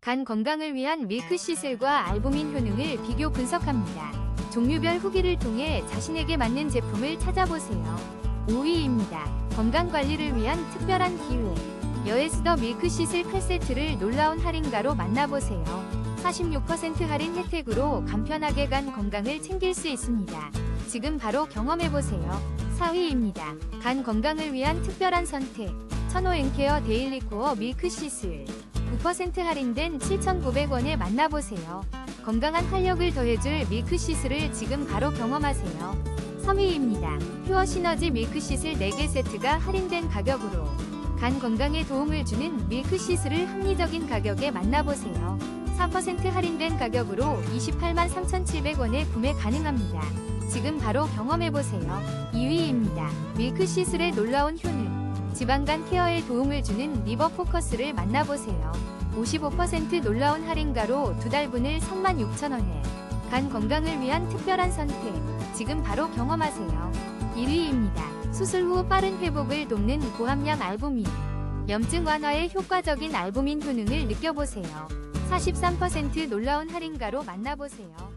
간 건강을 위한 밀크시슬과 알부민 효능을 비교 분석합니다. 종류별 후기를 통해 자신에게 맞는 제품을 찾아보세요. 5위입니다. 건강관리를 위한 특별한 기회. 여에스더 밀크시슬 8세트를 놀라운 할인가로 만나보세요. 46% 할인 혜택으로 간편하게 간 건강을 챙길 수 있습니다. 지금 바로 경험해보세요. 4위입니다. 간 건강을 위한 특별한 선택. 천호 앤케어 데일리 코어 밀크시슬. 9% 할인된 7,900원에 만나보세요. 건강한 활력을 더해줄 밀크시슬을 지금 바로 경험하세요. 3위입니다. 퓨어 시너지 밀크시슬 4개 세트가 할인된 가격으로 간 건강에 도움을 주는 밀크시슬을 합리적인 가격에 만나보세요. 4% 할인된 가격으로 28만 3,700원에 구매 가능합니다. 지금 바로 경험해보세요. 2위입니다. 밀크시슬의 놀라운 효능. 지방간 케어에 도움을 주는 리버 포커스를 만나보세요. 55% 놀라운 할인가로 두 달분을 36,000원에 간 건강을 위한 특별한 선택. 지금 바로 경험하세요. 1위입니다. 수술 후 빠른 회복을 돕는 고함량 알부민. 염증 완화에 효과적인 알부민 효능을 느껴보세요. 43% 놀라운 할인가로 만나보세요.